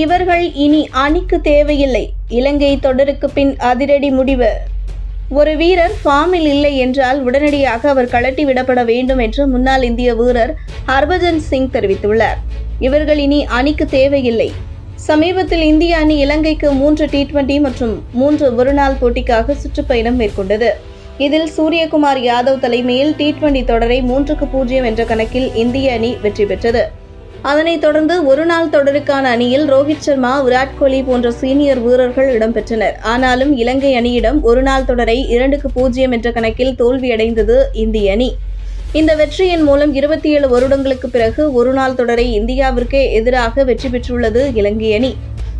இவர்கள் இனி அணிக்கு தேவையில்லை. இலங்கை தொடருக்கு பின் அதிரடி முடிவு. ஒரு வீரர் ஃபார்மில் இல்லை என்றால் உடனடியாக அவர் கழட்டி விடப்பட வேண்டும் என்று முன்னாள் இந்திய வீரர் ஹர்பஜன் சிங் தெரிவித்துள்ளார். இவர்கள் இனி அணிக்கு தேவையில்லை. சமீபத்தில் இந்திய அணி இலங்கைக்கு மூன்று டி டுவெண்டி மற்றும் மூன்று ஒருநாள் போட்டிக்காக சுற்றுப்பயணம் மேற்கொண்டது. இதில் சூரியகுமார் யாதவ் தலைமையில் டி டுவெண்டி தொடரை மூன்றுக்கு பூஜ்ஜியம் என்ற கணக்கில் இந்திய அணி வெற்றி பெற்றது. அதனைத் தொடர்ந்து ஒருநாள் தொடருக்கான அணியில் ரோஹித் சர்மா விராட் கோலி போன்ற சீனியர் வீரர்கள் இடம்பெற்றனர். ஆனாலும் இலங்கை அணியிடம் ஒருநாள் தொடரை இரண்டுக்கு பூஜ்ஜியம் என்ற கணக்கில் தோல்வியடைந்தது இந்திய அணி. இந்த வெற்றியின் மூலம் இருபத்தி ஏழு வருடங்களுக்கு பிறகு ஒருநாள் தொடரை இந்தியாவிற்கே எதிராக வெற்றி பெற்றுள்ளது இலங்கை அணி.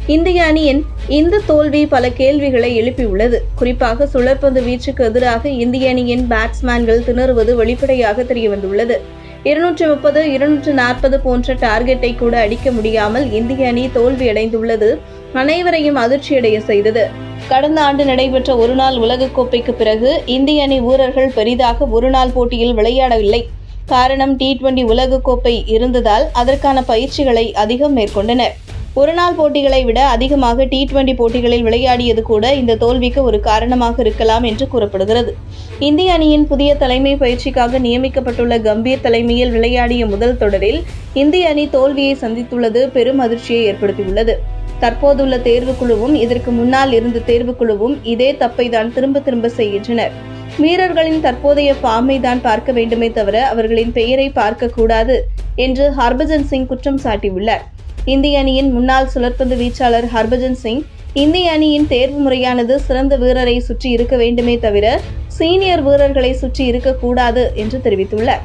இந்திய அணியின் இந்த தோல்வி பல கேள்விகளை எழுப்பியுள்ளது. குறிப்பாக சுழற்பந்து வீச்சுக்கு எதிராக இந்திய அணியின் பேட்ஸ்மேன்கள் திணறுவது வெளிப்படையாக தெரியவந்துள்ளது. இருநூற்றி முப்பது இருநூற்று நாற்பது போன்ற டார்கெட்டை கூட அடிக்க முடியாமல் இந்திய அணி தோல்வியடைந்துள்ளது. அனைவரையும் அதிர்ச்சியடைய செய்தது. கடந்த ஆண்டு நடைபெற்ற ஒருநாள் உலகக்கோப்பைக்கு பிறகு இந்திய அணி வீரர்கள் பெரிதாக ஒருநாள் போட்டியில் விளையாடவில்லை. காரணம் டி டுவெண்டி உலகக்கோப்பை இருந்ததால் அதற்கான பயிற்சிகளை அதிகம் மேற்கொண்டனர். ஒருநாள் போட்டிகளை விட அதிகமாக டி டுவெண்டி போட்டிகளில் விளையாடியது கூட இந்த தோல்விக்கு ஒரு காரணமாக இருக்கலாம் என்று கூறப்படுகிறது. இந்திய அணியின் புதிய தலைமை பயிற்சிக்காக நியமிக்கப்பட்டுள்ள கம்பீர் தலைமையில் விளையாடிய முதல் தொடரில் இந்திய அணி தோல்வியை சந்தித்துள்ளது பெரும் அதிர்ச்சியை ஏற்படுத்தியுள்ளது. தற்போதுள்ள தேர்வுக்குழுவும் இதற்கு முன்னால் இருந்த தேர்வுக்குழுவும் இதே தப்பை தான் திரும்ப திரும்ப செய்கின்றனர். வீரர்களின் தற்போதைய ஃபார்மை தான் பார்க்க வேண்டுமே தவிர அவர்களின் பெயரை பார்க்க கூடாது என்று ஹர்பஜன் சிங் குற்றம் சாட்டியுள்ளார். இந்திய அணியின் முன்னாள் சுழற்பந்து வீச்சாளர் ஹர்பஜன் சிங் இந்திய அணியின் தேர்வு முறையானது சிறந்த வீரரை சுற்றி இருக்க வேண்டுமே தவிர சீனியர் வீரர்களை சுற்றி இருக்கக்கூடாது என்று தெரிவித்துள்ளார்.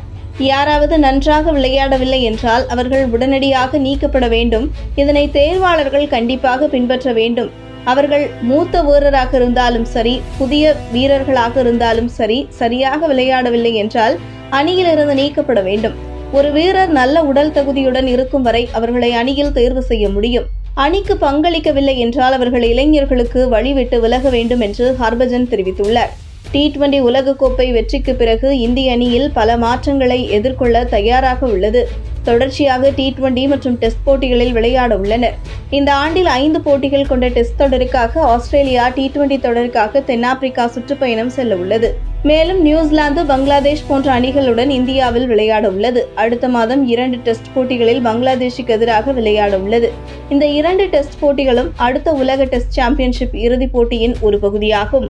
யாராவது நன்றாக விளையாடவில்லை என்றால் அவர்கள் உடனடியாக நீக்கப்பட வேண்டும். இதனை தேர்வாளர்கள் கண்டிப்பாக பின்பற்ற வேண்டும். அவர்கள் மூத்த வீரராக இருந்தாலும் சரி புதிய வீரர்களாக இருந்தாலும் சரி சரியாக விளையாடவில்லை என்றால் அணியிலிருந்து நீக்கப்பட வேண்டும். ஒரு வீரர் நல்ல உடல் தகுதியுடன் இருக்கும் வரை அவர்களை அணியில் தேர்வு செய்ய முடியும். அணிக்கு பங்களிக்கவில்லை என்றால் அவர்கள் இளைஞர்களுக்கு வழிவிட்டு விலக வேண்டும் என்று ஹர்பஜன் தெரிவித்துள்ளார். டி டுவெண்டி உலகக்கோப்பை வெற்றிக்கு பிறகு இந்திய அணியில் பல மாற்றங்களை எதிர்கொள்ள தயாராக உள்ளது. தொடர்ச்சியாக டி டுவெண்டி மற்றும் டெஸ்ட் போட்டிகளில் விளையாட உள்ளனர். இந்த ஆண்டில் ஐந்து போட்டிகள் கொண்ட டெஸ்ட் தொடருக்காக ஆஸ்திரேலியா டி டுவெண்டி தொடருக்காக தென்னாப்பிரிக்கா சுற்றுப்பயணம் செல்ல உள்ளது. மேலும் நியூசிலாந்து பங்களாதேஷ் போன்ற அணிகளுடன் இந்தியாவில் விளையாட உள்ளது. அடுத்த மாதம் இரண்டு டெஸ்ட் போட்டிகளில் பங்களாதேஷுக்கு எதிராக விளையாட உள்ளது. இந்த இரண்டு டெஸ்ட் போட்டிகளும் அடுத்த உலக டெஸ்ட் சாம்பியன்ஷிப் இறுதிப் போட்டியின் ஒரு பகுதியாகும்.